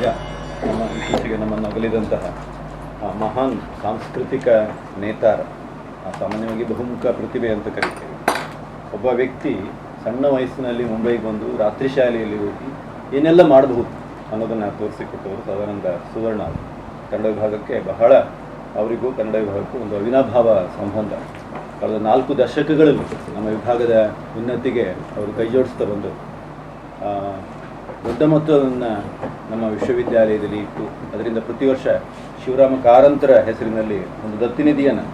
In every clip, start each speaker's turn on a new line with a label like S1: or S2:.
S1: ಈಗ ನಮ್ಮ ಇತ್ತೀಚೆಗೆ ನಮ್ಮನ್ನು ಅಗಲಿದಂತಹ ಮಹಾನ್ ಸಾಂಸ್ಕೃತಿಕ ನೇತಾರ ಸಾಮಾನ್ಯವಾಗಿ ಬಹುಮುಖ ಪ್ರತಿಭೆ ಅಂತ ಕರಿತೇವೆ. ಒಬ್ಬ ವ್ಯಕ್ತಿ ಸಣ್ಣ ವಯಸ್ಸಿನಲ್ಲಿ ಮುಂಬೈಗೆ ಬಂದು ರಾತ್ರಿ ಶಾಲೆಯಲ್ಲಿ ಹೋಗಿ ಏನೆಲ್ಲ ಮಾಡಬಹುದು ಅನ್ನೋದನ್ನು ತೋರಿಸಿಕೊಟ್ಟವರು ಸದಾನಂದ ಸುವರ್ಣ. ಅವರು. ಕನ್ನಡ ವಿಭಾಗಕ್ಕೆ ಬಹಳ ಅವರಿಗೂ ಕನ್ನಡ ವಿಭಾಗಕ್ಕೂ ಒಂದು ಅವಿನಾಭಾವ ಸಂಬಂಧ. ಕಳೆದ ನಾಲ್ಕು ದಶಕಗಳಲ್ಲಿ ನಮ್ಮ ವಿಭಾಗದ ಉನ್ನತಿಗೆ ಅವರು ಕೈ ಜೋಡಿಸ್ತಾ ಬಂದರು ದೊಡ್ಡ ಮೊತ್ತವನ್ನು ನಮ್ಮ ವಿಶ್ವವಿದ್ಯಾಲಯದಲ್ಲಿ ಇಟ್ಟು ಅದರಿಂದ ಪ್ರತಿ ವರ್ಷ ಶಿವರಾಮ ಕಾರಂತರ ಹೆಸರಿನಲ್ಲಿ ಒಂದು ದತ್ತಿನಿಧಿಯನ್ನು,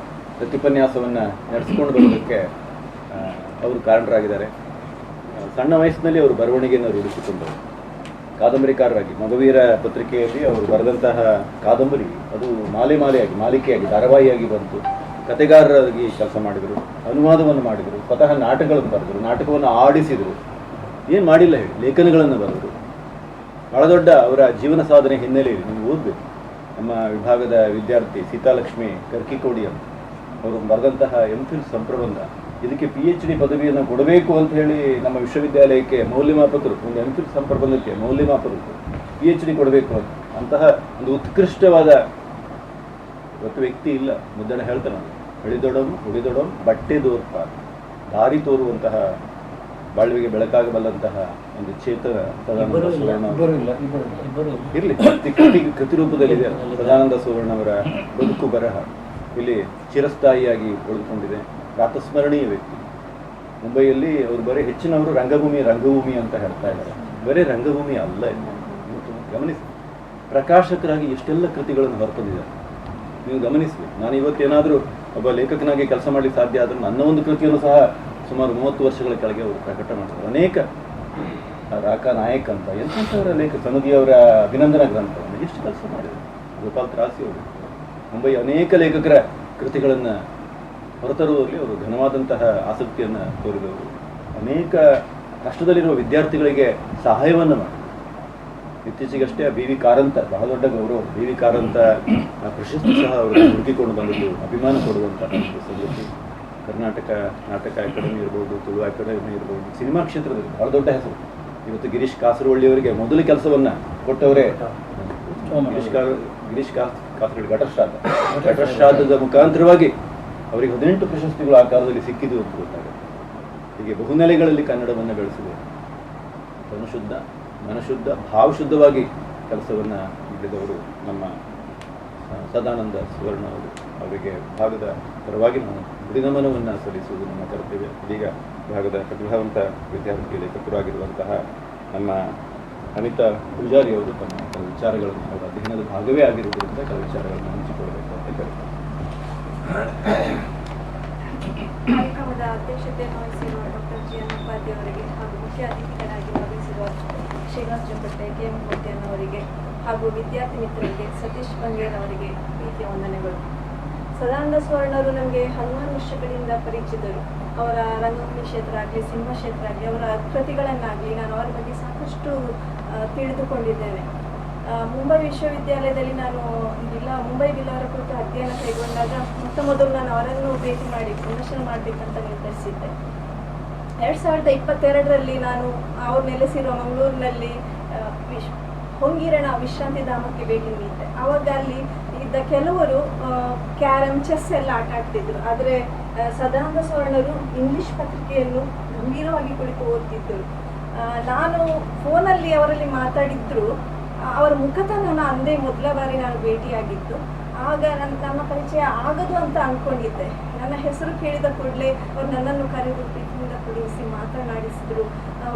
S1: ದತ್ತಿಪನ್ಯಾಸವನ್ನು ನಡೆಸಿಕೊಂಡು ಬರೋದಕ್ಕೆ ಅವರು ಕಾರಣರಾಗಿದ್ದಾರೆ. ಸಣ್ಣ ವಯಸ್ಸಿನಲ್ಲಿ ಅವರು ಬರವಣಿಗೆಯನ್ನು ರೂಢಿಸಿಕೊಂಡರು. ಕಾದಂಬರಿಕಾರರಾಗಿ, ಮಗವೀರ ಪತ್ರಿಕೆಯಲ್ಲಿ ಅವರು ಬರೆದಂತಹ ಕಾದಂಬರಿ, ಅದು ಮಾಲೆ ಮಾಲೆಯಾಗಿ, ಮಾಲಿಕೆಯಾಗಿ, ಧಾರಾವಾಹಿಯಾಗಿ ಬಂತು. ಕತೆಗಾರರಾಗಿ ಕೆಲಸ ಮಾಡಿದರು, ಅನುವಾದವನ್ನು ಮಾಡಿದರು, ಸ್ವತಃ ನಾಟಕಗಳನ್ನು ಬರೆದರು, ನಾಟಕವನ್ನು ಆಡಿಸಿದರು. ಏನು ಮಾಡಿಲ್ಲ ಹೇಳಿ, ಲೇಖನಗಳನ್ನು ಬರೆದರು. ಬಹಳ ದೊಡ್ಡ ಅವರ ಜೀವನ ಸಾಧನೆ ಹಿನ್ನೆಲೆಯಲ್ಲಿ ನೀವು ಓದಬೇಕು. ನಮ್ಮ ವಿಭಾಗದ ವಿದ್ಯಾರ್ಥಿ ಸೀತಾಲಕ್ಷ್ಮಿ ಕರ್ಕಿಕೋಡಿ ಅಂತ. ಅವರು ಬರೆದಂತಹ ಎಂ ಫಿಲ್ ಸಂಪ್ರಬಂಧ. ಇದಕ್ಕೆ ಪಿ ಎಚ್ ಡಿ ಪದವಿಯನ್ನು ಕೊಡಬೇಕು ಅಂತ ಹೇಳಿ ನಮ್ಮ ವಿಶ್ವವಿದ್ಯಾಲಯಕ್ಕೆ ಮೌಲ್ಯಮಾಪಕರು, ಒಂದು ಎಂ ಫಿಲ್ ಸಂಪ್ರಬಂಧಕ್ಕೆ ಮೌಲ್ಯಮಾಪಕರು ಪಿ ಎಚ್ ಡಿ ಕೊಡಬೇಕು ಅಂತ. ಅಂತಹ ಒಂದು ಉತ್ಕೃಷ್ಟವಾದ ಇವತ್ತು ವ್ಯಕ್ತಿ ಇಲ್ಲ. ಮುದ್ದಣ ಹೇಳ್ತಾನೆ ಹಳಿದೊಡಂ ಹುಡಿದೊಡಮ್ ಬಟ್ಟೆ ದೋರ್ಪ, ದಾರಿ ತೋರುವಂತಹ, ಬಾಳ್ವೆಗೆ ಬೆಳಕಾಗಬಲ್ಲಂತಹ ಒಂದು ಚೇತನ ಸದಾನಂದ
S2: ಕೃತಿರೂಪದಲ್ಲಿ ಇಲ್ಲ
S1: ಸುವರ್ಣ ಇರ್ಲಿ ಸದಾನಂದ ಸುವರ್ಣ ಅವರ ಬದುಕು ಬರಹ. ಇಲ್ಲಿ ಚಿರಸ್ಥಾಯಿಯಾಗಿ ಉಳಿದುಕೊಂಡಿದೆ. ಪ್ರಾತಸ್ಮರಣೀಯ ವ್ಯಕ್ತಿ. ಮುಂಬೈಯಲ್ಲಿ ಅವರು ಬರೀ ಹೆಚ್ಚಿನವರು ರಂಗಭೂಮಿ ರಂಗಭೂಮಿ ಅಂತ ಹೇಳ್ತಾ ಇದ್ದಾರೆ. ಬರೀ ರಂಗಭೂಮಿ ಅಲ್ಲ ಇದು. ಗಮನಿಸಿ. ಪ್ರಕಾಶಕರಾಗಿ ಎಷ್ಟೆಲ್ಲ ಕೃತಿಗಳನ್ನು ಹೊರತಂದಿದ್ದಾರೆ. ನೀವು ಗಮನಿಸಿ. ನಾನು ಇವತ್ತೇನಾದರೂ ಒಬ್ಬ ಲೇಖಕನಾಗಿ ಕೆಲಸ ಮಾಡಲಿಕ್ಕೆ ಸಾಧ್ಯ ಆದರೂ ನನ್ನ ಒಂದು ಕೃತಿಯನ್ನು ಸಹ ಸುಮಾರು ಮೂವತ್ತು ವರ್ಷಗಳ ಕೆಳಗೆ ಅವರು ಪ್ರಕಟ ಮಾಡ್ತಾರೆ. ಅನೇಕ ರಾಕ ನಾಯಕ್ ಅಂತ ಎಂತವರ ಲೇಖ ಸನದಿಯವರ ಅಭಿನಂದನಾ ಗ್ರಂಥವನ್ನು ಎಷ್ಟು ಕೆಲಸ ಮಾಡಿದರು? ಗೋಪಾಲ್ ತ್ರಾಸಿ ಅವರು. ಮುಂಬೈ ಅನೇಕ ಲೇಖಕರ ಕೃತಿಗಳನ್ನು ಹೊರತರುವಲ್ಲಿ ಅವರು ಘನವಾದಂತಹ ಆಸಕ್ತಿಯನ್ನು ತೋರಿದವರು. ಅನೇಕ ಕಷ್ಟದಲ್ಲಿರುವ ವಿದ್ಯಾರ್ಥಿಗಳಿಗೆ ಸಹಾಯವನ್ನು ಮಾಡಿದರು. ಇತ್ತೀಚೆಗಷ್ಟೇ ಬಿ ವಿ ಕಾರಂತ, ಬಹಳ ದೊಡ್ಡ ಗೌರವ. ಬಿ ವಿ ಕಾರಂತ ಪ್ರಶಸ್ತಿ ಸಹ ಅವರು ಹುಡುಕಿಕೊಂಡು ಬಂದದ್ದು, ಅಭಿಮಾನ ಕೊಡುವಂತಹ ಸಂಗತಿ. ಕರ್ನಾಟಕ ನಾಟಕ ಅಕಾಡೆಮಿ ಇರ್ಬೋದು, ತುಳು ಅಕಾಡೆಮಿ ಇರ್ಬೋದು, ಸಿನಿಮಾ ಕ್ಷೇತ್ರದಲ್ಲಿ ಬಹಳ ದೊಡ್ಡ ಹೆಸರು. ಇವತ್ತು ಗಿರೀಶ್ ಕಾಸರವಳ್ಳಿಯವರಿಗೆ ಮೊದಲ ಕೆಲಸವನ್ನ ಕೊಟ್ಟವರೇ ಗಿರೀಶ್ ಕಾ ಗಿರೀಶ್ ಕಾಸ್ ಕಾಸರವಳ್ಳಿ ಘಟಶ್ರಾದ್ದ ಘಟಶ್ರಾದ್ದದ ಮುಖಾಂತರವಾಗಿ ಅವರಿಗೆ ಹದಿನೆಂಟು ಪ್ರಶಸ್ತಿಗಳು ಆ ಕಾಲದಲ್ಲಿ ಸಿಕ್ಕಿದ್ದು ಅಂತ ಗೊತ್ತಾಗುತ್ತೆ. ಹೀಗೆ ಬಹುನೆಲೆಗಳಲ್ಲಿ ಕನ್ನಡವನ್ನು ಬೆಳೆಸಿದೆ. ಧನುಶುದ್ಧ ಮನಶುದ್ಧ ಭಾವಶುದ್ಧವಾಗಿ ಕೆಲಸವನ್ನು ನೀಡಿದವರು ನಮ್ಮ ಸದಾನಂದ ಸುವರ್ಣ ಅವರು. ಅವರಿಗೆ ಭಾಗದ ಪರವಾಗಿ ನಾವು ಗುಡಿನಮನವನ್ನು ಸಲ್ಲಿಸುವುದು ನಮ್ಮ ಕರ್ತವ್ಯ. ಇದೀಗ ಭಾಗದ ಪ್ರತಿಭಾವಂತ ವಿದ್ಯಾರ್ಥಿ ಲೇಖಕರಾಗಿರುವಂತಹ ನಮ್ಮ ಅನಿತಾ ಪೂಜಾರಿ ಅವರು ತಮ್ಮ ಕೆಲವು ವಿಚಾರಗಳನ್ನು ಅವರ ಅಧ್ಯಯನದ ಭಾಗವೇ ಆಗಿರುವುದರಿಂದ ಕೆಲವು ವಿಚಾರಗಳನ್ನು ಹಂಚಿಕೊಳ್ಳಬೇಕು ಅಂತ ಹೇಳ್ತಾರೆ.
S3: ಕಾರ್ಯಕ್ರಮದ ಅಧ್ಯಕ್ಷತೆಯನ್ನು ವಹಿಸಿರುವ ಡಾಕ್ಟರ್ ಜಿ. ಹಾಗೂ ಮುಖ್ಯ ಅತಿಥಿಗಳಾಗಿ ಹಾಗೂ ವಿದ್ಯಾರ್ಥಿ ಮಿತ್ರರಿಗೆ ಸತೀಶ್ ಬಂಗೇರ್ ಅವರಿಗೆ ಪ್ರೀತಿಯ ವಂದನೆಗಳು. ಸದಾನಂದ ಸುವರ್ಣರು ನಮಗೆ ಹಲವಾರು ವರ್ಷಗಳಿಂದ ಪರಿಚಿತರು. ಅವರ ರಂಗಭೂಮಿ ಕ್ಷೇತ್ರ ಆಗಲಿ ಸಿನಿಮಾ ಕ್ಷೇತ್ರ ಆಗಲಿ ಅವರ ಕೃತಿಗಳನ್ನಾಗಲಿ ನಾನು ಅವರ ಬಗ್ಗೆ ಸಾಕಷ್ಟು ತಿಳಿದುಕೊಂಡಿದ್ದೇನೆ. ಮುಂಬೈ ವಿಶ್ವವಿದ್ಯಾಲಯದಲ್ಲಿ ನಾನು ಇಲ್ಲ, ಮುಂಬೈ ಬಿಲ್ಲವರ ಕುರಿತು ಅಧ್ಯಯನ ಕೈಗೊಂಡಾಗ ಮೊತ್ತ ಮೊದಲು ನಾನು ಅವರನ್ನು ಭೇಟಿ ಮಾಡಿ ಸಂದರ್ಶನ ಮಾಡಬೇಕಂತ ನಿರ್ಧರಿಸಿದ್ದೆ. ಎರಡು ಸಾವಿರದ ಇಪ್ಪತ್ತೆರಡರಲ್ಲಿ ನಾನು ಅವ್ರು ನೆಲೆಸಿರುವ ಮಂಗಳೂರಿನಲ್ಲಿ ವಿಶ್, ಹೊಂಗಿರಣ ವಿಶ್ರಾಂತಿ ಧಾಮಕ್ಕೆ ಭೇಟಿ ನೀಡಿದ್ದೆ. ಅವಾಗ ಅಲ್ಲಿ ಕೆಲವರು ಕ್ಯಾರಮ್ ಚೆಸ್ ಎಲ್ಲ ಆಟ ಆಡ್ತಿದ್ರು. ಆದರೆ ಸದಾನಂದ ಸುವರ್ಣರು ಇಂಗ್ಲಿಷ್ ಪತ್ರಿಕೆಯನ್ನು ಗಂಭೀರವಾಗಿ ಕುಳಿತು ಓದ್ತಿದ್ದರು. ನಾನು ಫೋನಲ್ಲಿ ಅವರಲ್ಲಿ ಮಾತಾಡಿದ್ರು. ಅವರ ಮುಖತ ನಾನು ಅಂದೇ ಮೊದಲ ಬಾರಿ ನಾನು ಭೇಟಿಯಾಗಿದ್ದು. ಆಗ ನನ್ನ ನನ್ನ ಪರಿಚಯ ಆಗದು ಅಂತ ಅಂದ್ಕೊಂಡಿದ್ದೆ ನನ್ನ ಹೆಸರು ಕೇಳಿದ ಕೂಡಲೇ ಅವರು ನನ್ನನ್ನು ಕರೆದು ಪ್ರೀತಿಯಿಂದ ಕುಡಿಸಿ ಮಾತನಾಡಿಸಿದ್ರು.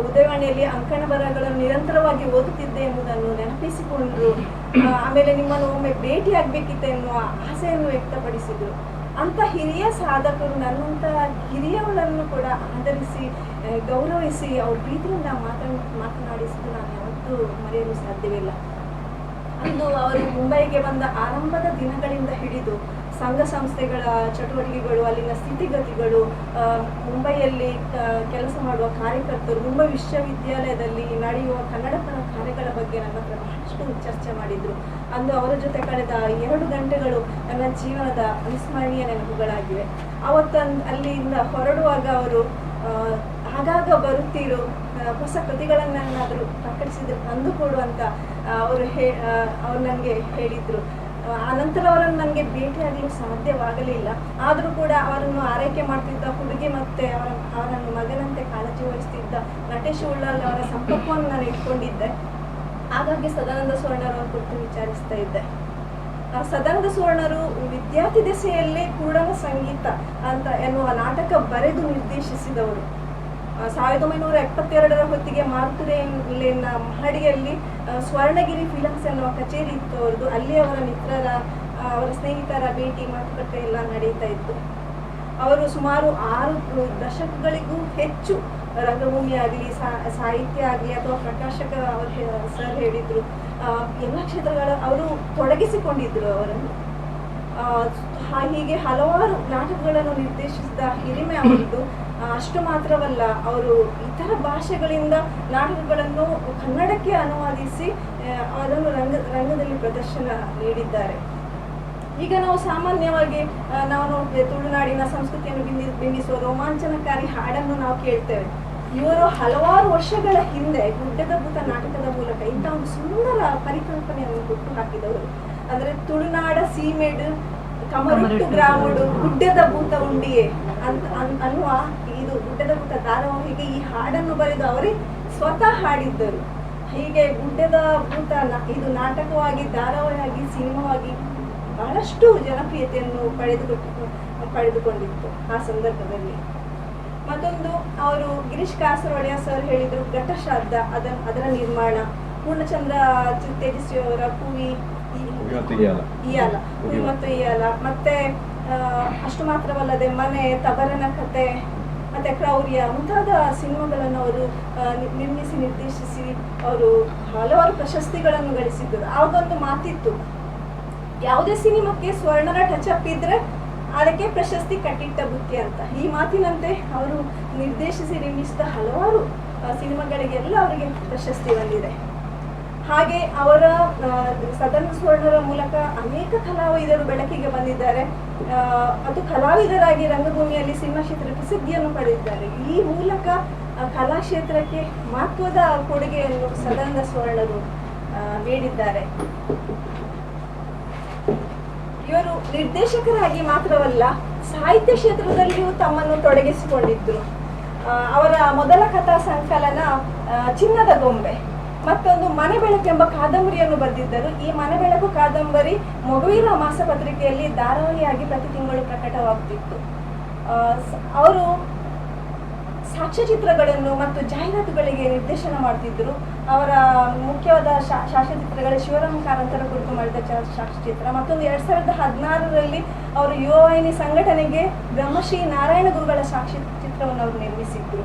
S3: ಉದಯವಾಣಿಯಲ್ಲಿ ಅಂಕಣ ಬರಹಗಳನ್ನು ನಿರಂತರವಾಗಿ ಓದುತ್ತಿದ್ದೆ ಎಂಬುದನ್ನು ನೆನಪಿಸಿಕೊಂಡ್ರು. ಆಮೇಲೆ ನಿಮ್ಮನ್ನು ಒಮ್ಮೆ ಭೇಟಿ ಆಗ್ಬೇಕಿತ್ತು ಎನ್ನುವ ಆಸೆಯನ್ನು ವ್ಯಕ್ತಪಡಿಸಿದ್ರು. ಅಂತ ಹಿರಿಯ ಸಾಧಕರು ನನ್ನಂತ ಹಿರಿಯವಳನ್ನು ಕೂಡ ಆಧರಿಸಿ ಗೌರವಿಸಿ ಅವ್ರ ಪ್ರೀತಿಯಿಂದ ಮಾತನ್, ಮಾತನಾಡಿಸಿದ್ದು ನಾನು ಯಾವತ್ತೂ ಮರೆಯಲು ಸಾಧ್ಯವಿಲ್ಲ ಅಂದು ಅವರು ಮುಂಬೈಗೆ ಬಂದ ಆರಂಭದ ದಿನಗಳಿಂದ ಹಿಡಿದು ಸಂಘ ಸಂಸ್ಥೆಗಳ ಚಟುವಟಿಕೆಗಳು, ಅಲ್ಲಿನ ಸ್ಥಿತಿಗತಿಗಳು ಮುಂಬೈಯಲ್ಲಿ ಕೆಲಸ ಮಾಡುವ ಕಾರ್ಯಕರ್ತರು, ಮುಂಬೈ ವಿಶ್ವವಿದ್ಯಾಲಯದಲ್ಲಿ ನಡೆಯುವ ಕನ್ನಡ ಕಾರ್ಯಗಳ ಬಗ್ಗೆ ನನ್ನ ಹತ್ರ ಬಹಳಷ್ಟು ಚರ್ಚೆ ಮಾಡಿದ್ರು. ಅಂದು ಅವರ ಜೊತೆ ಕಳೆದ ಎರಡು ಗಂಟೆಗಳು ನನ್ನ ಜೀವನದ ಅವಿಸ್ಮರಣೀಯ ನೆನಪುಗಳಾಗಿವೆ. ಅವತ್ತು ಅಲ್ಲಿಂದ ಹೊರಡುವಾಗ ಅವರು ಆಗಾಗ ಬರುತ್ತಿರೋ ಹೊಸ ಕೃತಿಗಳನ್ನಾದರೂ ಪ್ರಕಟಿಸಿದ್ರು. ತಂದು ಕೊಡುವಂತ ಅವರು ಹೇ ಅವ್ರು ನನಗೆ ಆ ಆನಂತರ ಅವರನ್ನು ನನಗೆ ಭೇಟಿಯಾಗಲು ಸಾಧ್ಯವಾಗಲಿಲ್ಲ. ಆದರೂ ಕೂಡ ಅವರನ್ನು ಆರೈಕೆ ಮಾಡ್ತಿದ್ದ ಹುಡುಗಿ ಮತ್ತೆ ಅವರ, ಅವರನ್ನು ಮಗನಂತೆ ಕಾಳಜಿ ವಹಿಸ್ತಿದ್ದ ನಟೇಶ್ ಉಳ್ಳಾಲ್ ಅವರ ಸಂಪರ್ಕವನ್ನು ನಾನು ಇಟ್ಕೊಂಡಿದ್ದೆ. ಹಾಗಾಗಿ ಸದಾನಂದ ಸುವರ್ಣರವರ ಕುರಿತು ವಿಚಾರಿಸ್ತಾ ಇದ್ದೆ. ಸದಾನಂದ ಸುವರ್ಣರು ವಿದ್ಯಾರ್ಥಿ ದೆಸೆಯಲ್ಲೇ ಕೂಡ ಸಂಗೀತ ಅಂತ ಎನ್ನುವ ನಾಟಕ ಬರೆದು ನಿರ್ದೇಶಿಸಿದವರು. ಸಾವಿರದ ಒಂಬೈನೂರ ಎಪ್ಪತ್ತೆರಡರ ಹೊತ್ತಿಗೆ ಮಾರುತುರೆಯಲ್ಲಿನ ಮಹಡಿಯಲ್ಲಿ ಸ್ವರ್ಣಗಿರಿ ಫಿಲಮ್ಸ್ ಎನ್ನುವ ಕಚೇರಿ ಇತ್ತು ಅವ್ರದ್ದು ಅಲ್ಲಿ ಅವರ ಮಿತ್ರರ ಅವರ ಸ್ನೇಹಿತರ ಭೇಟಿ ಮಾತುಕತೆ ಎಲ್ಲ ನಡೀತಾ ಇತ್ತು. ಅವರು ಸುಮಾರು ಆರು ದಶಕಗಳಿಗೂ ಹೆಚ್ಚು ರಂಗಭೂಮಿ ಆಗಲಿ ಸಾಹಿತ್ಯ ಆಗಲಿ ಅಥವಾ ಪ್ರಕಾಶಕ ಅವರು ಸರ್ ಹೇಳಿದ್ರು ಎಲ್ಲ ಕ್ಷೇತ್ರಗಳ ಅವರು ತೊಡಗಿಸಿಕೊಂಡಿದ್ರು ಅವರನ್ನು. ಹೀಗೆ ಹಲವಾರು ನಾಟಕಗಳನ್ನು ನಿರ್ದೇಶಿಸಿದ ಹಿರಿಮೆ ಅವರದ್ದು ಅಷ್ಟು ಮಾತ್ರವಲ್ಲ, ಅವರು ಇತರ ಭಾಷೆಗಳಿಂದ ನಾಟಕಗಳನ್ನು ಕನ್ನಡಕ್ಕೆ ಅನುವಾದಿಸಿ ಅದನ್ನು ರಂಗ, ರಂಗದಲ್ಲಿ ಪ್ರದರ್ಶನ ನೀಡಿದ್ದಾರೆ. ಈಗ ನಾವು ಸಾಮಾನ್ಯವಾಗಿ ನಾವು ನೋಡ್ತೇವೆ ತುಳುನಾಡಿನ ಸಂಸ್ಕೃತಿಯನ್ನು ಬಿಂಬಿ, ಬಿಂಬಿಸುವ ರೋಮಾಂಚನಕಾರಿ ಹಾಡನ್ನು ನಾವು ಕೇಳ್ತೇವೆ. ಇವರು ಹಲವಾರು ವರ್ಷಗಳ ಹಿಂದೆ ಗುಡ್ಡದ ಭೂತ ನಾಟಕದ ಮೂಲಕ ಇಂಥ ಒಂದು ಸುಂದರ ಪರಿಕಲ್ಪನೆಯನ್ನು ಹುಟ್ಟು ಹಾಕಿದವರು ಅಂದ್ರೆ ತುಳುನಾಡ ಸೀಮೆಡ್ ಕಮರುಟ್ಟು ಗ್ರಾಮಡು ಗುಡ್ಡದ ಭೂತ ಉಂಡಿಯೇ ಅಂತ ಅನ್ನುವ ಇದು ಗುಡ್ಡದ ಭೂತ ಧಾರಾವಾಹಿಗೆ ಈ ಹಾಡನ್ನು ಬರೆದು ಅವರೇ ಸ್ವತಃ ಹಾಡಿದ್ದರು. ಹೀಗೆ ಗುಡ್ಡದ ಭೂತ ನ- ಇದು ನಾಟಕವಾಗಿ ಧಾರಾವಾಹಿಯಾಗಿ ಸಿನಿಮಾವಾಗಿ ಬಹಳಷ್ಟು ಜನಪ್ರಿಯತೆಯನ್ನು ಪಡೆದುಕೊಟ್ಟು ಪಡೆದುಕೊಂಡಿತ್ತು ಆ ಸಂದರ್ಭದಲ್ಲಿ. ಮತ್ತೊಂದು ಅವರು ಗಿರೀಶ್ ಕಾಸರೊಡೆಯ ಸರ್ ಹೇಳಿದರು ಘಟಶ್ರಾದ್ದ ಅದರ ಅದರ ನಿರ್ಮಾಣ. ಪೂರ್ಣಚಂದ್ರ ತೇಜಸ್ವಿ ಅವರ ಕೂವಿ
S1: ಇಯಾಲ.
S3: ಕೂವಿ ಮತ್ತು ಇಯಾಲ ಮತ್ತೆ ಅಷ್ಟು ಮಾತ್ರವಲ್ಲದೆ ಮನೆ ತಬರನ ಕತೆ ಮತ್ತೆ ಕ್ರೌರ್ಯ ಮುಂತಾದ ಸಿನಿಮಾಗಳನ್ನು ಅವರು ನಿರ್ಮಿಸಿ ನಿರ್ದೇಶಿಸಿ ಅವರು ಹಲವಾರು ಪ್ರಶಸ್ತಿಗಳನ್ನು ಗಳಿಸಿದ್ದರು. ಆವಾಗೊಂದು ಮಾತಿತ್ತು. ಯಾವುದೇ ಸಿನಿಮಾಕ್ಕೆ ಸ್ವರ್ಣರ ಟಚ್ ಅಪ್ ಇದ್ರೆ ಅದಕ್ಕೆ ಪ್ರಶಸ್ತಿ ಕಟ್ಟಿಟ್ಟ ಬುತ್ತಿ ಅಂತ. ಈ ಮಾತಿನಂತೆ ಅವರು ನಿರ್ದೇಶಿಸಿ ನಿರ್ಮಿಸಿದ ಹಲವಾರು ಸಿನಿಮಾಗಳಿಗೆಲ್ಲ ಅವರಿಗೆ ಪ್ರಶಸ್ತಿ ಬಂದಿದೆ. ಹಾಗೆ ಅವರ ಸದನ ಸುವರ್ಣರ ಮೂಲಕ ಅನೇಕ ಕಲಾವಿದರು ಬೆಳಕಿಗೆ ಬಂದಿದ್ದಾರೆ. ಮತ್ತು ಕಲಾವಿದರಾಗಿ ರಂಗಭೂಮಿಯಲ್ಲಿ ಸಿನಿಮಾ ಕ್ಷೇತ್ರ ಪ್ರಸಿದ್ಧಿಯನ್ನು ಪಡೆದಿದ್ದಾರೆ. ಈ ಮೂಲಕ ಕಲಾ ಕ್ಷೇತ್ರಕ್ಕೆ ಮಹತ್ವದ ಕೊಡುಗೆಯನ್ನು ಸದನದ ಸುವರ್ಣರು ನೀಡಿದ್ದಾರೆ. ಇವರು ನಿರ್ದೇಶಕರಾಗಿ ಮಾತ್ರವಲ್ಲ, ಸಾಹಿತ್ಯ ಕ್ಷೇತ್ರದಲ್ಲಿಯೂ ತಮ್ಮನ್ನು ತೊಡಗಿಸಿಕೊಂಡಿದ್ರು. ಅವರ ಮೊದಲ ಕಥಾ ಸಂಕಲನ ಚಿನ್ನದ ಗೊಂಬೆ. ಮತ್ತೊಂದು ಮನೆ ಬೆಳಕು ಎಂಬ ಕಾದಂಬರಿಯನ್ನು ಬರೆದಿದ್ದರು. ಈ ಮನೆ ಬೆಳಕು ಕಾದಂಬರಿ ಮಗುವಿನ ಮಾಸಪತ್ರಿಕೆಯಲ್ಲಿ ಧಾರಾವಾಹಿಯಾಗಿ ಪ್ರತಿ ತಿಂಗಳು ಪ್ರಕಟವಾಗುತ್ತಿತ್ತು ಅವರು ಸಾಕ್ಷ್ಯಚಿತ್ರಗಳನ್ನು ಮತ್ತು ಜಾಹೀರಾತುಗಳಿಗೆ ನಿರ್ದೇಶನ ಮಾಡ್ತಿದ್ರು. ಅವರ ಮುಖ್ಯವಾದ ಸಾಕ್ಷ್ಯಚಿತ್ರಗಳು ಶಿವರಾಮ ಕಾರಂತರ ಕುರಿತು ಮಾಡಿದ ಸಾಕ್ಷ್ಯಚಿತ್ರ ಮತ್ತೊಂದು ಎರಡ್ ಸಾವಿರದ ಹದಿನಾರರಲ್ಲಿ ಅವರು ಯುವವಾಹಿನಿ ಸಂಘಟನೆಗೆ ಬ್ರಹ್ಮಶ್ರೀ ನಾರಾಯಣ ಗುರುಗಳ ಸಾಕ್ಷ್ಯ ಚಿತ್ರವನ್ನು ಅವರು ನಿರ್ಮಿಸಿದ್ರು.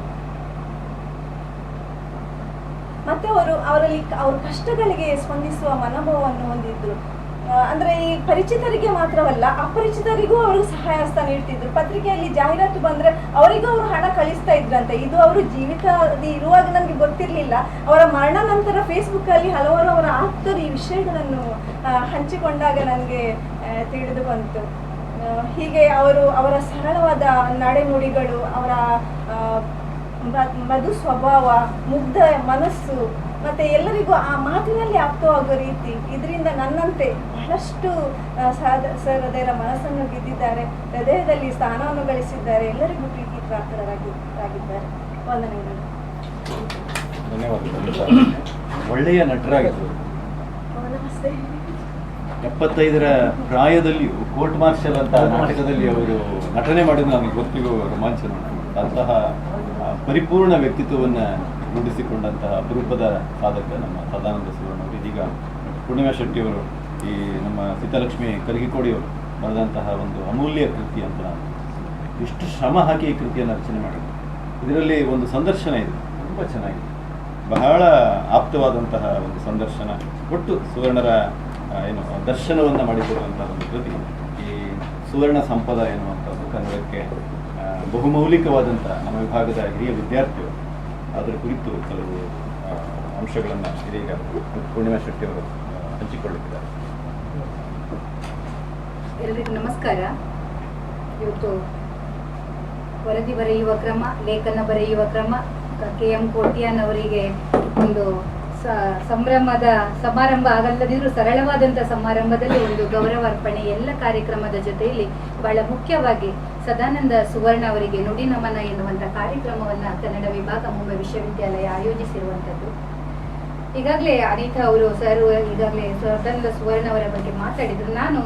S3: ಮತ್ತೆ ಅವರು ಅವರಲ್ಲಿ ಅವರ ಕಷ್ಟಗಳಿಗೆ ಸ್ಪಂದಿಸುವ ಮನೋಭಾವವನ್ನು ಹೊಂದಿದ್ರು. ಅಂದ್ರೆ ಈ ಪರಿಚಿತರಿಗೆ ಮಾತ್ರವಲ್ಲ, ಅಪರಿಚಿತರಿಗೂ ಅವರು ಸಹಾಯ ಹಸ್ತ ನೀಡ್ತಿದ್ರು. ಪತ್ರಿಕೆಯಲ್ಲಿ ಜಾಹೀರಾತು ಬಂದ್ರೆ ಅವರಿಗೂ ಅವರು ಹಣ ಕಳಿಸ್ತಾ ಇದ್ರಂತೆ. ಇದು ಅವರು ಜೀವಿತ ಇರುವಾಗ ನನಗೆ ಗೊತ್ತಿರಲಿಲ್ಲ. ಅವರ ಮರಣ ನಂತರ ಫೇಸ್ಬುಕ್ ಅಲ್ಲಿ ಹಲವಾರು ಅವರ ಆಪ್ತರು ಈ ವಿಷಯಗಳನ್ನು ಹಂಚಿಕೊಂಡಾಗ ನನಗೆ ತಿಳಿದು ಬಂತು. ಹೀಗೆ ಅವರು ಅವರ ಸರಳವಾದ ನಡೆನುಡಿಗಳು, ಅವರ ಮಧು ಸ್ವಭಾವ, ಮುಗ್ಧ ಮನಸ್ಸು ಮತ್ತೆ ಎಲ್ಲರಿಗೂ ಆ ಮಾತಿನಲ್ಲಿ ಆಪ್ತವಾಗೋ ರೀತಿ ಇದರಿಂದ ನನ್ನಂತೆ ಬಹಳಷ್ಟು ಸಹೃದಯರ ಮನಸ್ಸನ್ನು ಗೆದ್ದಿದ್ದಾರೆ ಹೃದಯದಲ್ಲಿ ಸ್ಥಾನವನ್ನು ಗಳಿಸಿದ್ದಾರೆ ಎಲ್ಲರಿಗೂ ಪ್ರೀತಿ ಪ್ರಾರ್ಥರಾಗಿ ಆಗಿದ್ದಾರೆ ವಂದನೆಗಳು.
S1: ಧನ್ಯವಾದಗಳು. ಒಳ್ಳೆಯ ನಟರಾಗಿದ್ದರು.
S3: ನಮಸ್ತೆ.
S1: ಎಪ್ಪತ್ತೈದರ ಪ್ರಾಯದಲ್ಲಿಯೂ ಕೋರ್ಟ್ ಮಾರ್ಷಲ್ ಅಂತ ನಾಟಕದಲ್ಲಿ ಅವರು ನಟನೆ ಮಾಡಿದ ನನಗೆ ಗೊತ್ತಿಗೂ ರೋಮಾಂಚನ. ಅಂತಹ ಆ, ಪರಿಪೂರ್ಣ ವ್ಯಕ್ತಿತ್ವವನ್ನು ರೂಢಿಸಿಕೊಂಡಂತಹ ಅಪರೂಪದ ಸಾಧಕ ನಮ್ಮ ಸದಾನಂದ ಸುವರ್ಣ ಅವರು. ಇದೀಗ ಪೂರ್ಣಿಮಾ ಶೆಟ್ಟಿಯವರು ಈ ನಮ್ಮ ಸೀತಾಲಕ್ಷ್ಮಿ ಕರಗಿಕೋಡಿಯವರು ಬರೆದಂತಹ ಒಂದು ಅಮೂಲ್ಯ ಕೃತಿ ಅಂತ ನಾನು ಇಷ್ಟು ಶ್ರಮ ಹಾಕಿ ಈ ಕೃತಿಯನ್ನು ರಚನೆ ಮಾಡಿದ್ರು. ಇದರಲ್ಲಿ ಒಂದು ಸಂದರ್ಶನ ಇದೆ. ತುಂಬ ಚೆನ್ನಾಗಿದೆ. ಬಹಳ ಆಪ್ತವಾದಂತಹ ಒಂದು ಸಂದರ್ಶನ ಕೊಟ್ಟು ಸುವರ್ಣರ ಏನು, ದರ್ಶನವನ್ನು ಮಾಡಿಕೊಡುವಂತಹ ಒಂದು ಕೃತಿ. ಈ ಸುವರ್ಣ ಸಂಪದ ಎನ್ನುವಂಥದ್ದು ಕನ್ನಡಕ್ಕೆ ಬಹುಮೌಲಿಕವಾದಂತಹ ನಮ್ಮ ವಿಭಾಗದ ಹಿರಿಯ ವಿದ್ಯಾರ್ಥಿಗಳು ಅದರ ಕುರಿತು ಕೆಲವು ಅಂಶಗಳನ್ನು ಇದೀಗ ಪೂರ್ಣಿಮಾ ಶೆಟ್ಟಿಯವರು ಅವರು ಹಂಚಿಕೊಳ್ಳುತ್ತಿದ್ದಾರೆ.
S2: ಎಲ್ಲರಿಗೂ ನಮಸ್ಕಾರ. ಇವತ್ತು ವರದಿ ಬರೆಯುವ ಕ್ರಮ, ಲೇಖನ ಬರೆಯುವ ಕ್ರಮ, ಕೆ ಎಂ ಕೋಟ್ಯಾನ್ ಅವರಿಗೆ ಒಂದು ಸಂಭ್ರಮದ ಸಮಾರಂಭ ಆಗಲ್ಲದಿದ್ರೂ ಸರಳವಾದಂತಹ ಸಮಾರಂಭದಲ್ಲಿ ಒಂದು ಗೌರವ ಅರ್ಪಣೆ ಎಲ್ಲ ಕಾರ್ಯಕ್ರಮದ ಜೊತೆಯಲ್ಲಿ ಬಹಳ ಮುಖ್ಯವಾಗಿ ಸದಾನಂದ ಸುವರ್ಣ ಅವರಿಗೆ ನುಡಿ ನಮನ ಎನ್ನುವಂಥ ಕಾರ್ಯಕ್ರಮವನ್ನು ಕನ್ನಡ ವಿಭಾಗ ಮುಂಬೈ ವಿಶ್ವವಿದ್ಯಾಲಯ ಆಯೋಜಿಸಿರುವಂಥದ್ದು. ಈಗಾಗಲೇ ಅನಿತಾ ಅವರು ಸರ್ ಈಗಾಗಲೇ ಸದಾನಂದ ಸುವರ್ಣ ಅವರ ಬಗ್ಗೆ ಮಾತಾಡಿದ್ರು. ನಾನು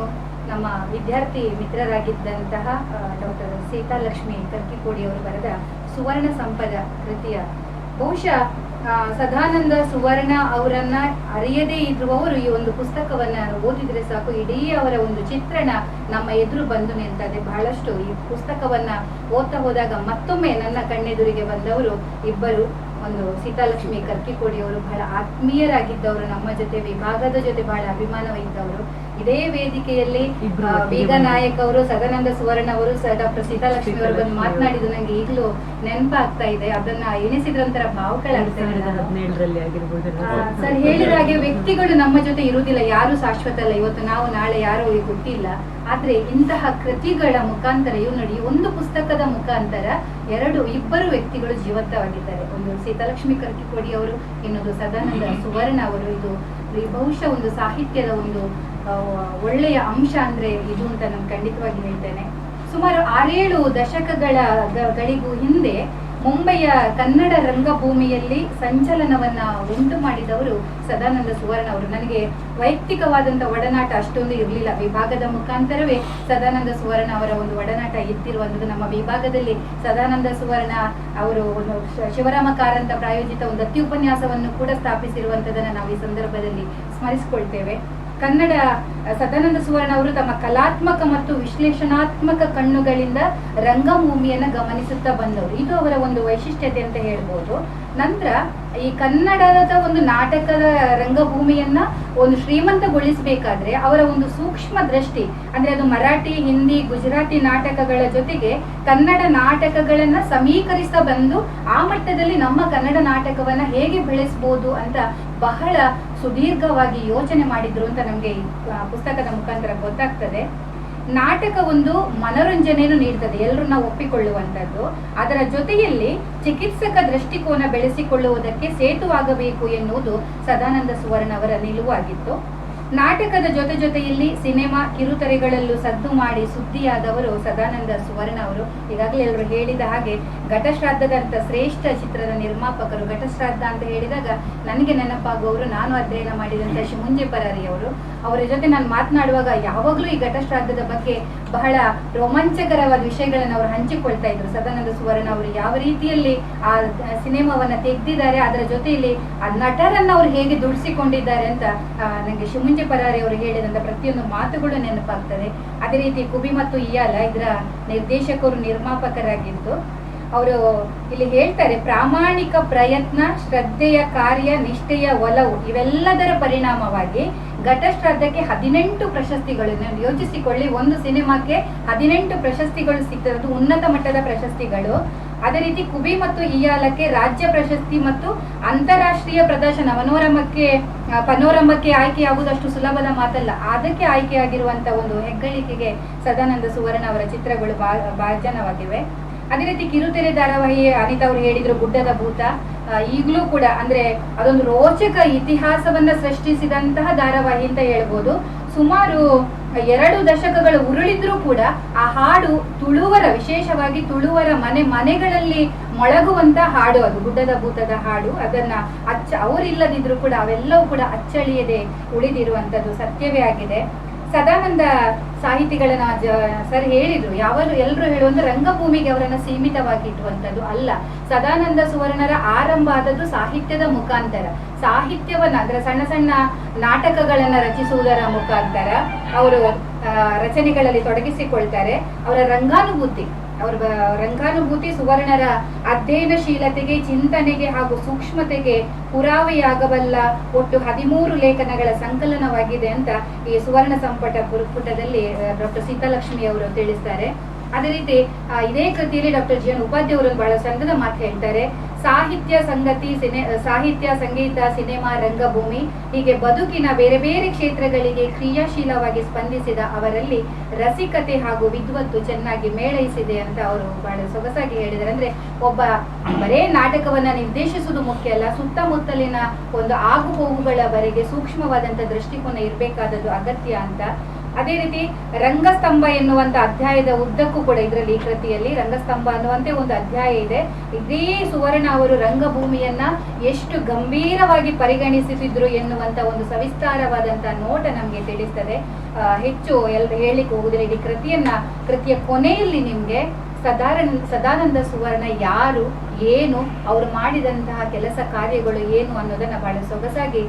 S2: ನಮ್ಮ ವಿದ್ಯಾರ್ಥಿ ಮಿತ್ರರಾಗಿದ್ದಂತಹ ಡಾಕ್ಟರ್ ಸೀತಾಲಕ್ಷ್ಮಿ ಕರ್ಕಿಕೋಡಿ ಅವರು ಬರೆದ ಸುವರ್ಣ ಸಂಪದ ಕೃತಿಯ ಬಹುಶಃ ಸದಾನಂದ ಸುವರ್ಣ ಅವರನ್ನ ಅರಿಯದೇ ಇರುವವರು ಈ ಒಂದು ಪುಸ್ತಕವನ್ನ ಓದಿದ್ರೆ ಸಾಕು. ಇಡೀ ಅವರ ಒಂದು ಚಿತ್ರಣ ನಮ್ಮ ಎದುರು ಬಂದು ನಿಂತದೆ. ಬಹಳಷ್ಟು ಈ ಪುಸ್ತಕವನ್ನ ಓದ್ತಾ ಹೋದಾಗ ಮತ್ತೊಮ್ಮೆ ನನ್ನ ಕಣ್ಣೆದುರಿಗೆ ಬಂದವರು ಇಬ್ಬರು. ಒಂದು ಸೀತಾಲಕ್ಷ್ಮಿ ಕರ್ಕಿಕೋಡಿ ಅವರು ಬಹಳ ಆತ್ಮೀಯರಾಗಿದ್ದವರು. ನಮ್ಮ ಜೊತೆ ವಿಭಾಗದ ಜೊತೆ ಬಹಳ ಅಭಿಮಾನವಿದ್ದವರು ಇದೇ ವೇದಿಕೆಯಲ್ಲಿ ಬೀಗ ನಾಯಕ್ ಅವರು ಸದಾನಂದ ಸುವರ್ಣ ಅವರು ಡಾಕ್ಟರ್ ಸೀತಾಲಕ್ಷ್ಮಿ ಅವರು ಬಂದು ಮಾತನಾಡಿದ್ದು ನಂಗೆ ಈಗಲೂ ನೆನಪಾಗ್ತಾ ಇದೆ. ಅದನ್ನ ಎಣಿಸಿದ್ರಂತರ
S4: ಎರಡ್
S2: ಭಾವುಗಳಾಗ್ತಾ
S4: ಸಾವಿರದ
S2: ಇದೆ ನಾನು.
S4: ಹದಿನೇಳರಲ್ಲಿ ಆಗಿರ್ಬೋದು.
S2: ಆ, ಸರ್ ಹೇಳಿದ ಹಾಗೆ ವ್ಯಕ್ತಿಗಳು ನಮ್ಮ ಜೊತೆ ಇರುವುದಿಲ್ಲ ಯಾರು ಶಾಶ್ವತ ಅಲ್ಲ. ಇವತ್ತು ನಾವು ನಾಳೆ ಯಾರು ಗೊತ್ತಿಲ್ಲ ಆದ್ರೆ ಇಂತಹ ಕೃತಿಗಳ ಮುಖಾಂತರ ಇವು ನೋಡಿ ಒಂದು ಪುಸ್ತಕದ ಮುಖಾಂತರ ಎರಡು ಇಬ್ಬರು ವ್ಯಕ್ತಿಗಳು ಜೀವಂತವಾಗಿದ್ದಾರೆ. ಒಂದು ಸೀತಾಲಕ್ಷ್ಮಿ ಕರ್ಕಿಕೋಡಿ ಅವರು ಇನ್ನೊಂದು ಸದಾನಂದ ಸುವರ್ಣ ಅವರು. ಇದು ಈ ಬಹುಶಃ ಒಂದು ಸಾಹಿತ್ಯದ ಒಂದು ಒಳ್ಳೆಯ ಅಂಶ ಅಂದ್ರೆ ಇದು ಅಂತ ನಾನು ಖಂಡಿತವಾಗಿ ಹೇಳ್ತೇನೆ. ಸುಮಾರು ಆರೇಳು ದಶಕಗಳ ಗಳಿಗೂ ಹಿಂದೆ ಮುಂಬೈಯ ಕನ್ನಡ ರಂಗಭೂಮಿಯಲ್ಲಿ ಸಂಚಲನವನ್ನ ಉಂಟು ಮಾಡಿದವರು ಸದಾನಂದ ಸುವರ್ಣ ಅವರು. ನನಗೆ ವೈಯಕ್ತಿಕವಾದಂಥ ಒಡನಾಟ ಅಷ್ಟೊಂದು ಇರಲಿಲ್ಲ. ವಿಭಾಗದ ಮುಖಾಂತರವೇ ಸದಾನಂದ ಸುವರ್ಣ ಅವರ ಒಂದು ಒಡನಾಟ ಇದ್ದಿರುವಂಥದ್ದು ನಮ್ಮ ವಿಭಾಗದಲ್ಲಿ ಸದಾನಂದ ಸುವರ್ಣ ಅವರು ಒಂದು ಶಿವರಾಮ ಕಾರಂತ ಪ್ರಾಯೋಜಿತ ಒಂದು ಅತ್ಯುಪನ್ಯಾಸವನ್ನು ಕೂಡ ಸ್ಥಾಪಿಸಿರುವಂಥದ್ದನ್ನು ನಾವು ಈ ಸಂದರ್ಭದಲ್ಲಿ ಸ್ಮರಿಸಿಕೊಳ್ತೇವೆ. ಕನ್ನಡ ಸದಾನಂದ ಸುವರ್ಣ ಅವರು ತಮ್ಮ ಕಲಾತ್ಮಕ ಮತ್ತು ವಿಶ್ಲೇಷಣಾತ್ಮಕ ಕಣ್ಣುಗಳಿಂದ ರಂಗಭೂಮಿಯನ್ನು ಗಮನಿಸುತ್ತಾ ಬಂದವರು. ಇದು ಅವರ ಒಂದು ವೈಶಿಷ್ಟ್ಯತೆ ಅಂತ ಹೇಳ್ಬೋದು. ನಂತರ ಈ ಕನ್ನಡದ ಒಂದು ನಾಟಕದ ರಂಗಭೂಮಿಯನ್ನ ಒಂದು ಶ್ರೀಮಂತಗೊಳಿಸಬೇಕಾದ್ರೆ ಅವರ ಒಂದು ಸೂಕ್ಷ್ಮ ದೃಷ್ಟಿ, ಅಂದ್ರೆ ಅದು ಮರಾಠಿ, ಹಿಂದಿ, ಗುಜರಾತಿ ನಾಟಕಗಳ ಜೊತೆಗೆ ಕನ್ನಡ ನಾಟಕಗಳನ್ನ ಸಮೀಕರಿಸ್ತಾ ಬಂದು ಆ ಮಟ್ಟದಲ್ಲಿ ನಮ್ಮ ಕನ್ನಡ ನಾಟಕವನ್ನ ಹೇಗೆ ಬೆಳೆಸಬಹುದು ಅಂತ ಬಹಳ ಸುದೀರ್ಘವಾಗಿ ಯೋಚನೆ ಮಾಡಿದ್ರು ಅಂತ ನಮಗೆ ಪುಸ್ತಕದ ಮುಖಾಂತರ ಗೊತ್ತಾಗ್ತದೆ. ನಾಟಕ ಒಂದು ಮನೋರಂಜನೆಯನ್ನು ನೀಡ್ತದೆ ಎಲ್ಲರೂ ನಾವು ಒಪ್ಪಿಕೊಳ್ಳುವಂಥದ್ದು. ಅದರ ಜೊತೆಯಲ್ಲಿ ಚಿಕಿತ್ಸಕ ದೃಷ್ಟಿಕೋನ ಬೆಳೆಸಿಕೊಳ್ಳುವುದಕ್ಕೆ ಸೇತುವಾಗಬೇಕು ಎನ್ನುವುದು ಸದಾನಂದ ಸುವರ್ಣ ಅವರ ನಿಲುವಾಗಿತ್ತು. ನಾಟಕದ ಜೊತೆ ಜೊತೆಯಲ್ಲಿ ಸಿನಿಮಾ ಕಿರುತೆರೆಗಳಲ್ಲೂ ಸದ್ದು ಮಾಡಿ ಸುದ್ದಿಯಾದವರು ಸದಾನಂದ ಸುವರ್ಣ ಅವರು. ಈಗಾಗಲೇ ಎಲ್ಲರೂ ಹೇಳಿದ ಹಾಗೆ ಘಟಶ್ರಾದ್ದದಂತ ಶ್ರೇಷ್ಠ ಚಿತ್ರದ ನಿರ್ಮಾಪಕರು ಘಟಶ್ರಾದ್ದ ಅಂತ ಹೇಳಿದಾಗ ನನಗೆ ನೆನಪಾಗುವವರು ನಾನು ಅಧ್ಯಯನ ಮಾಡಿದಂತ ಶಿಮುಂಜೆ ಪರಾರಿ ಅವರು. ಅವರ ಜೊತೆ ನಾನು ಮಾತನಾಡುವಾಗ ಯಾವಾಗಲೂ ಈ ಘಟಶ್ರಾದ್ದದ ಬಗ್ಗೆ ಬಹಳ ರೋಮಾಂಚಕರವಾದ ವಿಷಯಗಳನ್ನು ಅವರು ಹಂಚಿಕೊಳ್ತಾ ಇದ್ರು. ಸದಾನಂದ ಸುವರ್ಣ ಅವರು ಯಾವ ರೀತಿಯಲ್ಲಿ ಆ ಸಿನಿಮಾವನ್ನ ತೆಗೆದಿದ್ದಾರೆ, ಅದರ ಜೊತೆಯಲ್ಲಿ ಆ ನಟರನ್ನ ಅವರು ಹೇಗೆ ದುಡಿಸಿಕೊಂಡಿದ್ದಾರೆ ಅಂತ ನನಗೆ ಶಿಮುಂಜೆ ಪರಾರಿ ಅವರು ಹೇಳಿದಂತ ಪ್ರತಿಯೊಂದು ಮಾತುಗಳು ನೆನಪಾಗ್ತದೆ. ಅದೇ ರೀತಿ ಕುಬಿ ಮತ್ತು ಇಯಾಲ ಇದರ ನಿರ್ದೇಶಕರು ನಿರ್ಮಾಪಕರಾಗಿದ್ದು, ಅವರು ಇಲ್ಲಿ ಹೇಳ್ತಾರೆ, ಪ್ರಾಮಾಣಿಕ ಪ್ರಯತ್ನ, ಶ್ರದ್ಧೆಯ ಕಾರ್ಯ, ನಿಷ್ಠೆಯ ಒಲವು ಇವೆಲ್ಲದರ ಪರಿಣಾಮವಾಗಿ ಘಟಶ್ರಾದ್ದಕ್ಕೆ ಹದಿನೆಂಟು ಪ್ರಶಸ್ತಿಗಳನ್ನು ಯೋಚಿಸಿಕೊಳ್ಳಿ ಒಂದು ಸಿನಿಮಾಕ್ಕೆ ಹದಿನೆಂಟು ಪ್ರಶಸ್ತಿಗಳು ಸಿಗ್ತಿರೋದು ಉನ್ನತ ಮಟ್ಟದ ಪ್ರಶಸ್ತಿಗಳು. ಅದೇ ರೀತಿ ಕುಬಿ ಮತ್ತು ಇಯಾಲಕ್ಕೆ ರಾಜ್ಯ ಪ್ರಶಸ್ತಿ ಮತ್ತು ಅಂತಾರಾಷ್ಟ್ರೀಯ ಪ್ರದರ್ಶನ ಮನೋರಮಕ್ಕೆ ಪನೋರಮಕ್ಕೆ ಆಯ್ಕೆಯಾಗುವುದು ಅಷ್ಟು ಸುಲಭದ ಮಾತಲ್ಲ. ಅದಕ್ಕೆ ಆಯ್ಕೆಯಾಗಿರುವಂತ ಒಂದು ಹೆಗ್ಗಳಿಕೆಗೆ ಸದಾನಂದ ಸುವರ್ಣ ಅವರ ಚಿತ್ರಗಳು ಭಾಜನವಾಗಿವೆ. ಅದೇ ರೀತಿ ಕಿರುತೆರೆ ಧಾರಾವಾಹಿ ಅನಿತಾ ಅವರು ಹೇಳಿದ್ರು, ಗುಡ್ಡದ ಭೂತ. ಈಗಲೂ ಕೂಡ ಅಂದ್ರೆ ಅದೊಂದು ರೋಚಕ ಇತಿಹಾಸವನ್ನ ಸೃಷ್ಟಿಸಿದಂತಹ ಧಾರಾವಾಹಿ ಅಂತ ಹೇಳ್ಬೋದು. ಸುಮಾರು ಎರಡು ದಶಕಗಳು ಉರುಳಿದ್ರೂ ಕೂಡ ಆ ಹಾಡು ತುಳುವರ, ವಿಶೇಷವಾಗಿ ತುಳುವರ ಮನೆ ಮನೆಗಳಲ್ಲಿ ಮೊಳಗುವಂತ ಹಾಡು ಅದು, ಗುಡ್ಡದ ಭೂತದ ಹಾಡು. ಅದನ್ನ ಅಚ್ಚ, ಅವರಿಲ್ಲದಿದ್ರು ಕೂಡ ಅವೆಲ್ಲವೂ ಕೂಡ ಅಚ್ಚಳಿಯದೆ ಉಳಿದಿರುವಂತದ್ದು ಸತ್ಯವೇ ಆಗಿದೆ. ಸದಾನಂದ ಸಾಹಿತಿಗಳನ್ನ ಸರ್ ಹೇಳಿದ್ರು. ಯಾವ ಎಲ್ಲರೂ ಹೇಳುವಂತ ರಂಗಭೂಮಿಗೆ ಅವರನ್ನ ಸೀಮಿತವಾಗಿ ಇಟ್ಟುವಂಥದ್ದು ಅಲ್ಲ. ಸದಾನಂದ ಸುವರ್ಣರ ಆರಂಭ ಆದದ್ದು ಸಾಹಿತ್ಯದ ಮುಖಾಂತರ. ಸಾಹಿತ್ಯವನ್ನ, ಅಂದ್ರೆ ಸಣ್ಣ ಸಣ್ಣ ನಾಟಕಗಳನ್ನ ರಚಿಸುವುದರ ಮುಖಾಂತರ, ಅವರು ರಚನೆಗಳಲ್ಲಿ ತೊಡಗಿಸಿಕೊಳ್ತಾರೆ. ಅವರ ರಂಗಾನುಭೂತಿ. ಅವರ ರಂಗಾನುಭೂತಿ ಸುವರ್ಣರ ಅಧ್ಯಯನಶೀಲತೆಗೆ, ಚಿಂತನೆಗೆ ಹಾಗೂ ಸೂಕ್ಷ್ಮತೆಗೆ ಪುರಾವೆಯಾಗಬಲ್ಲ ಒಟ್ಟು ಹದಿಮೂರು ಲೇಖನಗಳ ಸಂಕಲನವಾಗಿದೆ ಅಂತ ಈ ಸುವರ್ಣ ಸಂಪಟ ಪುರುಪುಟದಲ್ಲಿ ಡಾಕ್ಟರ್ ಸೀತಾಲಕ್ಷ್ಮಿ ಅವರು ತಿಳಿಸ್ತಾರೆ. ಅದೇ ರೀತಿ ಇದೇ ಕೃತಿಯಲ್ಲಿ ಡಾಕ್ಟರ್ ಜಿ ಎನ್ ಉಪಾಧ್ಯ ಅವರು ಬಹಳ ಚಂದದ ಮಾತು ಹೇಳ್ತಾರೆ. ಸಾಹಿತ್ಯ ಸಂಗತಿ ಸಿನೆ, ಸಾಹಿತ್ಯ ಸಂಗೀತ ಸಿನಿಮಾ ರಂಗಭೂಮಿ ಹೀಗೆ ಬದುಕಿನ ಬೇರೆ ಬೇರೆ ಕ್ಷೇತ್ರಗಳಿಗೆ ಕ್ರಿಯಾಶೀಲವಾಗಿ ಸ್ಪಂದಿಸಿದ ಅವರಲ್ಲಿ ರಸಿಕತೆ ಹಾಗೂ ವಿದ್ವತ್ತು ಚೆನ್ನಾಗಿ ಮೇಳೈಸಿದೆ ಅಂತ ಅವರು ಬಹಳ ಸೊಗಸಾಗಿ ಹೇಳಿದರೆ ಅಂದ್ರೆ ಒಬ್ಬ ಬರೇ ನಾಟಕವನ್ನ ನಿರ್ದೇಶಿಸುವುದು ಮುಖ್ಯ ಅಲ್ಲ, ಸುತ್ತಮುತ್ತಲಿನ ಒಂದು ಆಗು ಹೋಗುಗಳವರೆಗೆ ಸೂಕ್ಷ್ಮವಾದಂತ ದೃಷ್ಟಿಕೋನ ಇರಬೇಕಾದದ್ದು ಅಗತ್ಯ ಅಂತ ಅದೇ ರೀತಿ ರಂಗಸ್ತಂಭ ಎನ್ನುವಂತ ಅಧ್ಯಾಯದ ಉದ್ದಕ್ಕೂ ಕೂಡ ಇದರಲ್ಲಿ ಈ ಕೃತಿಯಲ್ಲಿ ರಂಗಸ್ತಂಭ ಅನ್ನುವಂತೆ ಒಂದು ಅಧ್ಯಾಯ ಇದೆ. ಇದೇ ಸುವರ್ಣ ಅವರು ರಂಗಭೂಮಿಯನ್ನ ಎಷ್ಟು ಗಂಭೀರವಾಗಿ ಪರಿಗಣಿಸುತ್ತಿದ್ರು ಎನ್ನುವಂತ ಒಂದು ಸವಿಸ್ತಾರವಾದಂತ ನೋಟ ನಮ್ಗೆ ತಿಳಿಸ್ತದೆ. ಹೆಚ್ಚು ಎಲ್ರು ಹೇಳಲಿಕ್ಕೆ ಹೋಗುದಿಲ್ಲ. ಇಡೀ ಕೃತಿಯನ್ನ, ಕೃತಿಯ ಕೊನೆಯಲ್ಲಿ ನಿಮ್ಗೆ ಸದಾರನ್, ಸದಾನಂದ ಸುವರ್ಣ ಯಾರು? ಏನು ಅವರು ಮಾಡಿದಂತಹ ಕೆಲಸ ಕಾರ್ಯಗಳು ಏನು ಅನ್ನೋದನ್ನ ಬಹಳ ಸೊಗಸಾಗಿ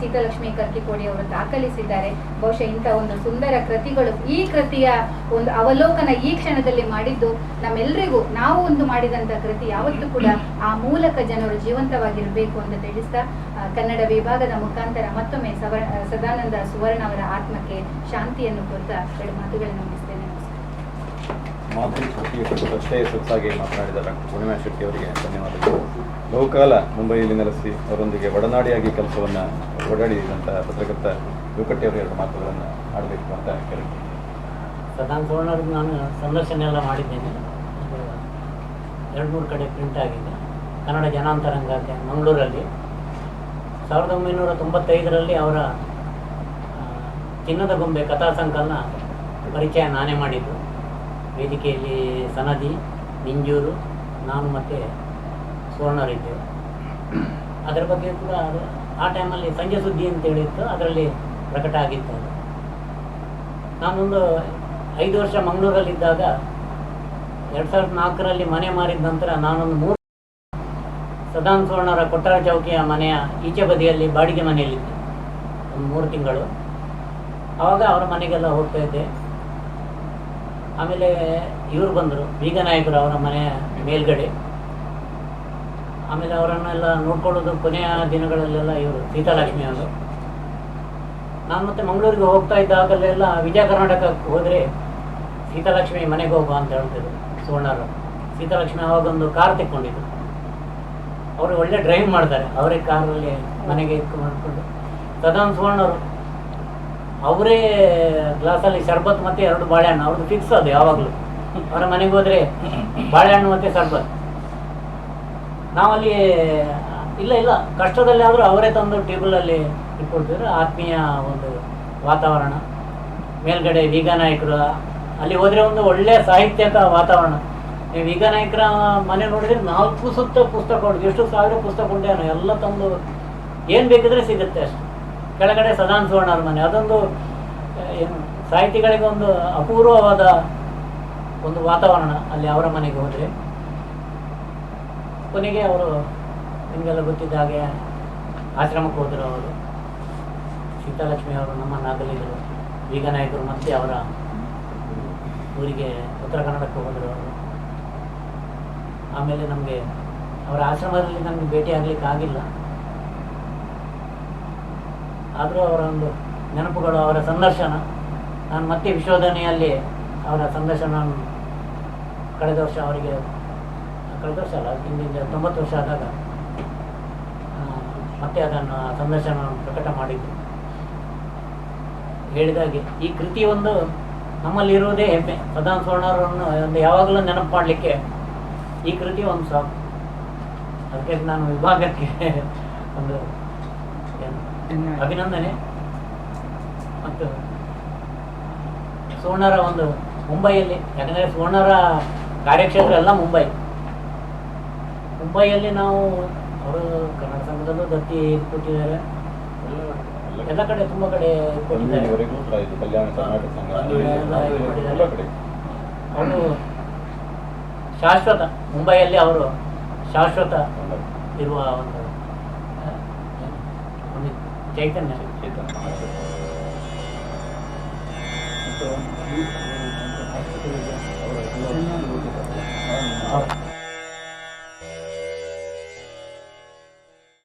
S2: ಸೀತಾಲಕ್ಷ್ಮಿ ಕರ್ಕಿಕೋಡಿ ಅವರು ದಾಖಲಿಸಿದ್ದಾರೆ. ಬಹುಶಃ ಇಂಥ ಒಂದು ಸುಂದರ ಕೃತಿಗಳು ಈ ಕೃತಿಯ ಒಂದು ಅವಲೋಕನ ಈ ಕ್ಷಣದಲ್ಲಿ ಮಾಡಿದ್ದು ನಮ್ಮೆಲ್ಲರಿಗೂ ನಾವು ಒಂದು ಮಾಡಿದಂತ ಕೃತಿ ಯಾವತ್ತೂ ಕೂಡ ಆ ಮೂಲಕ ಜನರು ಜೀವಂತವಾಗಿರಬೇಕು ಅಂತ ತಿಳಿಸ್ತಾ ಕನ್ನಡ ವಿಭಾಗದ ಮುಖಾಂತರ ಮತ್ತೊಮ್ಮೆ ಸವರ್ ಸದಾನಂದ ಸುವರ್ಣ ಅವರ ಆತ್ಮಕ್ಕೆ ಶಾಂತಿಯನ್ನು ಕೊಡ್ತಾ ಎರಡು ಮಾತುಗಳನ್ನು ಮುಗಿಸ್ತೇನೆ.
S1: ಮಾತೃ ಶಕ್ತಿಯ ಕುರಿತು ಅಷ್ಟೇ ಸೊಗಸಾಗಿ ಮಾತನಾಡಿದ ಡಾಕ್ಟರ್ ಪೂರ್ಣಿಮಾ ಶೆಟ್ಟಿ ಅವರಿಗೆ ಧನ್ಯವಾದಗಳು ಬಹುಕಾಲ ಮುಂಬೈಯಲ್ಲಿ ನೆಲೆಸಿ ಅವರೊಂದಿಗೆ ಒಡನಾಡಿಯಾಗಿ ಕೆಲಸವನ್ನು ಓಡಾಡಿದಂಥ ಪತ್ರಕರ್ತ ಯುವಕಟ್ಟಿ ಅವರು ಎರಡು ಮಾತುಗಳನ್ನು ಆಡಬೇಕು ಅಂತ ಕೇಳಿ
S4: ಸದಾನ್ ಸುವರ್ಣವ್ರಿಗೆ ನಾನು ಸಂದರ್ಶನ ಎಲ್ಲ ಮಾಡಿದ್ದೇನೆ. ಎರಡು ಮೂರು ಕಡೆ ಪ್ರಿಂಟ್ ಆಗಿದೆ. ಕನ್ನಡ ಜನಾಂತರಂಗ ಮಂಗಳೂರಲ್ಲಿ. ಸಾವಿರದ ಒಂಬೈನೂರ ತೊಂಬತ್ತೈದರಲ್ಲಿ ಅವರ ಚಿನ್ನದ ಗೊಂಬೆ ಕಥಾ ಸಂಕಲನ ಪರಿಚಯ ನಾನೇ ಮಾಡಿದ್ದು. ವೇದಿಕೆಯಲ್ಲಿ ಸನದಿ, ನಿಂಜೂರು, ನಾನು ಮತ್ತು ಸುವರ್ಣರಿದ್ದೆವು. ಅದರ ಬಗ್ಗೆ ಕೂಡ ಅದು ಆ ಟೈಮಲ್ಲಿ ಸಂಜೆ ಸುದ್ದಿ ಅಂತ ಹೇಳಿತ್ತು, ಅದರಲ್ಲಿ ಪ್ರಕಟ ಆಗಿತ್ತು ಅದು. ನಾನೊಂದು ಐದು ವರ್ಷ ಮಂಗಳೂರಲ್ಲಿದ್ದಾಗ ಎರಡು ಸಾವಿರದ ನಾಲ್ಕರಲ್ಲಿ ಮನೆ ಮಾರಿದ ನಂತರ ನಾನೊಂದು ಮೂರು ಸದಾನ್ ಸುವರ್ಣರ ಕೊಟ್ಟಾರ ಚೌಕಿಯ ಮನೆಯ ಈಚೆ ಬದಿಯಲ್ಲಿ ಬಾಡಿಗೆ ಮನೆಯಲ್ಲಿದ್ದೆ. ಒಂದು ಮೂರು ತಿಂಗಳು. ಆವಾಗ ಅವರ ಮನೆಗೆಲ್ಲ ಹೋಗ್ತಾ ಇದ್ದೆ. ಆಮೇಲೆ ಇವರು ಬಂದರು, ಬೀಗ ನಾಯಕರು ಅವರ ಮನೆಯ ಮೇಲ್ಗಡೆ. ಆಮೇಲೆ ಅವರನ್ನೆಲ್ಲ ನೋಡ್ಕೊಳ್ಳೋದು ಕೊನೆಯ ದಿನಗಳಲ್ಲೆಲ್ಲ ಇವರು ಸೀತಾಲಕ್ಷ್ಮಿ ಅವರು. ನಾನು ಮತ್ತೆ ಮಂಗಳೂರಿಗೆ ಹೋಗ್ತಾ ಇದ್ದಾಗಲೆಲ್ಲ ವಿಜಯ ಕರ್ನಾಟಕಕ್ಕೆ ಹೋದರೆ ಸೀತಾಲಕ್ಷ್ಮಿ ಮನೆಗೆ ಹೋಗುವ ಅಂತ ಹೇಳ್ತಿದ್ರು ಸುವರ್ಣರು. ಸೀತಾಲಕ್ಷ್ಮಿ ಅವಾಗೊಂದು ಕಾರ್ ತೆಕ್ಕೊಂಡಿದ್ರು. ಅವರು ಒಳ್ಳೆ ಡ್ರೈವ್ ಮಾಡ್ತಾರೆ. ಅವರೇ ಕಾರಲ್ಲಿ ಮನೆಗೆ ಇಟ್ಕೊಂಡು ಮಾಡ್ಕೊಂಡು ಸದಾನ್ ಸುವರ್ಣರು ಅವರೇ ಗ್ಲಾಸಲ್ಲಿ ಶರ್ಬತ್ ಮತ್ತೆ ಎರಡು ಬಾಳೆಹಣ್ಣು, ಅವ್ರದ್ದು ಫಿಕ್ಸ್ ಅದು ಯಾವಾಗಲೂ. ಅವರ ಮನೆಗೆ ಹೋದ್ರೆ ಬಾಳೆಹಣ್ಣು ಮತ್ತು ಶರ್ಬತ್. ನಾವಲ್ಲಿ, ಇಲ್ಲ ಇಲ್ಲ, ಕಷ್ಟದಲ್ಲಿ ಆದರೂ ಅವರೇ ತಂದು ಟೇಬಲಲ್ಲಿ ಇಟ್ಕೊಳ್ತಿದ್ರು. ಆತ್ಮೀಯ ಒಂದು ವಾತಾವರಣ. ಮೇಲ್ಗಡೆ ವೀಗ ನಾಯಕರು, ಅಲ್ಲಿ ಹೋದರೆ ಒಂದು ಒಳ್ಳೆಯ ಸಾಹಿತ್ಯಕ ವಾತಾವರಣ. ನೀವು ವೀಗ ನಾಯಕರ ಮನೆ ನೋಡಿದ್ರೆ ನಾಲ್ಕು ಸುತ್ತ ಪುಸ್ತಕ ಉಂಟು ಎಷ್ಟು ಸಾವಿರ ಪುಸ್ತಕ ಉಂಟೇನೋ ಎಲ್ಲ ತಂದು, ಏನು ಬೇಕಿದ್ರೆ ಸಿಗುತ್ತೆ ಅಷ್ಟು. ಕೆಳಗಡೆ ಸದಾನ್ ಸುವರ್ಣರ ಮನೆ. ಅದೊಂದು ಏನು ಸಾಹಿತಿಗಳಿಗೆ ಒಂದು ಅಪೂರ್ವವಾದ ಒಂದು ವಾತಾವರಣ ಅಲ್ಲಿ ಅವರ ಮನೆಗೆ ಹೋದರೆ. ಕೊನೆಗೆ ಅವರು ನಿಮಗೆಲ್ಲ ಗೊತ್ತಿದ್ದ ಹಾಗೆ ಆಶ್ರಮಕ್ಕೆ ಹೋದರು ಅವರು. ಸೀತಾಲಕ್ಷ್ಮಿ ಅವರು ನಮ್ಮನ್ನು ಅಗಲಿದರು ಈಗ ನಾಯಕರು ಮತ್ತೆ ಅವರ ಊರಿಗೆ ಉತ್ತರ ಕನ್ನಡಕ್ಕೆ ಹೋದರು ಅವರು. ಆಮೇಲೆ ನಮಗೆ ಅವರ ಆಶ್ರಮದಲ್ಲಿ ನಮಗೆ ಭೇಟಿ ಆಗಲಿಕ್ಕೆ ಆಗಿಲ್ಲ. ಆದರೂ ಅವರ ಒಂದು ನೆನಪುಗಳು, ಅವರ ಸಂದರ್ಶನ. ನಾನು ಮತ್ತೆ ವಿಶೋಧನೆಯಲ್ಲಿ ಅವರ ಸಂದರ್ಶನ ಕಳೆದ ವರ್ಷ ಅವರಿಗೆ, ಕಳೆದ ವರ್ಷ ಅಲ್ಲ, ಹಿಂದಿನ ತೊಂಬತ್ತು ವರ್ಷ ಆದಾಗ ಮತ್ತೆ ಅದನ್ನು ಆ ಸಂದರ್ಶನ ಪ್ರಕಟ ಮಾಡಿದ್ದು. ಹೇಳಿದಾಗೆ ಈ ಕೃತಿ ಒಂದು ನಮ್ಮಲ್ಲಿರುವುದೇ ಹೆಮ್ಮೆ. ಸದಾ ಸುವರ್ಣರನ್ನು ಒಂದು ಯಾವಾಗಲೂ ನೆನಪು ಮಾಡಲಿಕ್ಕೆ ಈ ಕೃತಿ ಒಂದು ಸಾಕು. ಅದಕ್ಕೆ ನಾನು ವಿಭಾಗಕ್ಕೆ ಒಂದು ಏನು ಅಭಿನಂದನೆ. ಮತ್ತು ಸುವರ್ಣರ ಒಂದು ಮುಂಬೈಯಲ್ಲಿ ಯಾಕಂದರೆ ಸುವರ್ಣರ ಕಾರ್ಯಕ್ಷೇತ್ರ ಎಲ್ಲ ಮುಂಬೈ. ಮುಂಬೈಯಲ್ಲಿ ನಾವು ಅವರು ಕನ್ನಡ ಸಂಘದಲ್ಲೂ ದತ್ತಿ ಕೊಟ್ಟಿದ್ದಾರೆ. ಎಲ್ಲ ಕಡೆ ತುಂಬ ಕಡೆ ಕೊಟ್ಟಿದ್ದಾರೆ. ಅವರು ಶಾಶ್ವತ ಮುಂಬೈಯಲ್ಲಿ ಅವರು ಶಾಶ್ವತ ಇರುವ ಒಂದು ಒಂದು ಚೈತನ್ಯ
S1: ಚೇತನ